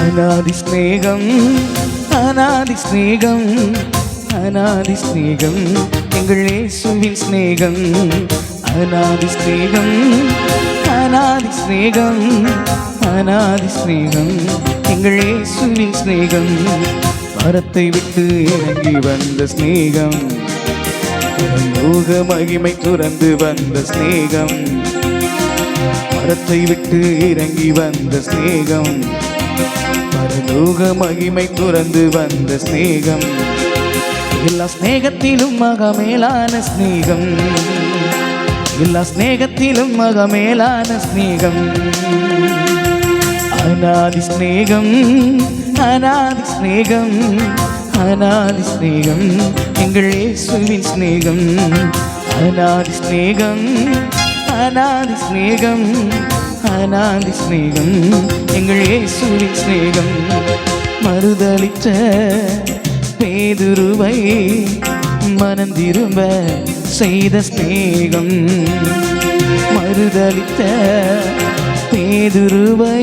അനാദി സ്നേഹം അനാദി സ്നേഹം അനാദി സ്നേഹം. എങ്കിൽ സ്നേഹം அநாதி ஸ்நேகம் அநாதி ஸ்நேகம் அநாதி ஸ்நேகம் எங்கள் இயேசுவின் ஸ்நேகம் மரத்தை விட்டு இறங்கி வந்த ஸ்நேகம் லோக மகிமை துறந்து வந்த ஸ்நேகம் மரத்தை விட்டு இறங்கி வந்த ஸ்நேகம் பரலோக மகிமை துறந்து வந்த ஸ்நேகம் எல்லா ஸ்நேகத்திலும் மகமேலான ஸ்நேகம் எல்லா ஸ்நேகத்திலும் மக மேலான ஸ்நேகம் அநாதி ஸ்நேகம் அநாதி ஸ்நேகம் அநாதி ஸ்நேகம் எங்கள் இயேசுவின் ஸ்நேகம் அநாதி ஸ்நேகம் அநாதி ஸ்நேகம் அநாதி ஸ்நேகம் எங்கள் இயேசுவின் ஸ்நேகம் மறுதளித்த பேதுருவை மனம் திரும்ப செய்த ஸ்நேகம் மறுதளித்த பேதுருவை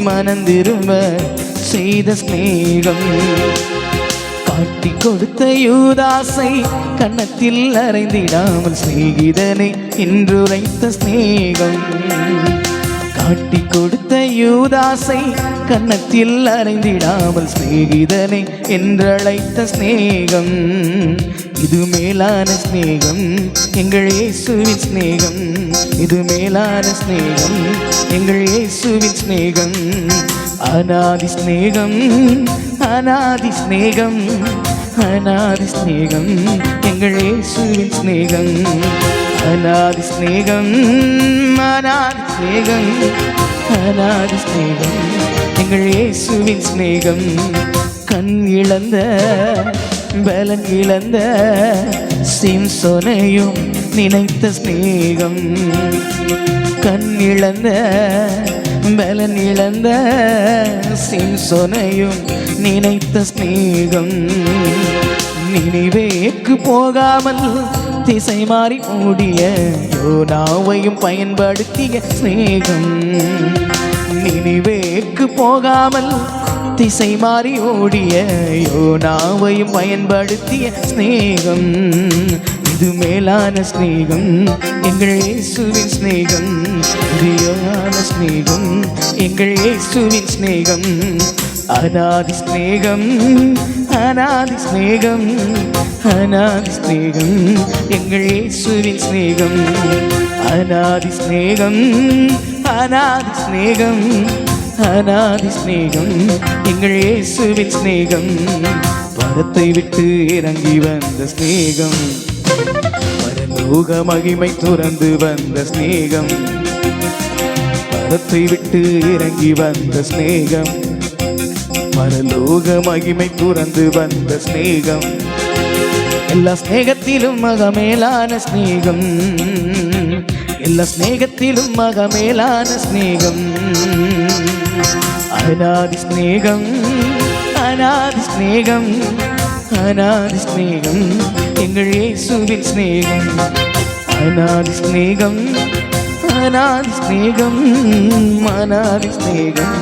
மனந்திரும்ப செய்த ஸ்நேகம் காட்டி கொடுத்த யூதாசை கன்னத்தில் அறைந்திடாமல் சிநேகிதனை இன்றுரைத்த ஸ்நேகம் காட்டி கொடுத்த யூதாசை கன்னத்தில் அறைந்திடாமல் சிநேகிதனை என்றழைத்த சிநேகம். இது மேலான சிநேகம் எங்கள் இயேசுவின் சிநேகம். இது மேலான சிநேகம் எங்கள் இயேசுவின் சிநேகம். அநாதி சிநேகம் அநாதி சிநேகம். அநாதி ஸ்நேகம் எங்கள் இயேசுவின் ஸ்நேகம் அநாதி ஸ்நேகம் அநாதி ஸ்நேகம் அநாதி ஸ்நேகம் எங்கள் இயேசுவின் ஸ்நேகம் கண் இழந்த பலன் இழந்த சிம்சோனையும் நினைத்த ஸ்நேகம் கண் இழந்த பலன் இழந்த சிம்சோனையும் நினைத்த ஸ்நேகம் நினைவேக்கு போகாமல் திசை மாறி மூடிய யோனாவையும் பயன்படுத்திய ஸ்நேகம் நினைவேக்கு போகாமல் திசை மாறி ஓடிய யோனாவையும் பயன்படுத்திய ஸ்நேகம் இது மேலான ஸ்நேகம் எங்கள் இயேசுவின் ஸ்நேகம் இது யோனான ஸ்நேகம் எங்கள் இயேசுவின் ஸ்நேகம் அநாதி ஸ்நேகம் அநாதி ஸ்நேகம் அநாதி ஸ்நேகம் எங்கள் இயேசுவின் ஸ்நேகம் அநாதி ஸ்நேகம் அநாதி ஸ்நேகம் அநாதி ஸ்நேகம் எங்கள் இயேசுவின் ஸ்நேகம் பரத்தை விட்டு இறங்கி வந்த ஸ்நேகம் பரலோக மகிமை துறந்து வந்த ஸ்நேகம் மரத்தை விட்டு இறங்கி வந்த ஸ்நேகம் பரலோக மகிமை துறந்து வந்த ஸ்நேகம் எல்லா ஸ்நேகத்திலும் மகமேலான ஸ்நேகம் எல்லா ஸ்நேகத்திலும் மகமேலான ஸ்நேகம் அனாதி ஸ்நேகம் அனாதி ஸ்நேகம் அநாதி ஸ்நேகம் எங்கள் இயேசுவின் ஸ்நேகம் அநாதி ஸ்நேகம் அநாதி ஸ்நேகம் அநாதி ஸ்நேகம்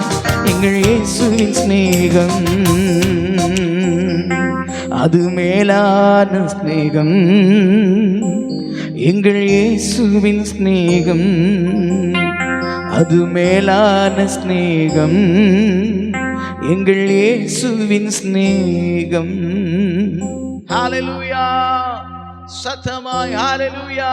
எங்கள் இயேசுவின் ஸ்நேகம் அது மேலான ஸ்நேகம் எங்கள் இயேசுவின் ஸ்நேகம் அது மேலான ஸ்நேகம் எங்கள் இயேசுவின் சிநேகம். ஹalleluya சத்தமாய் ஹalleluya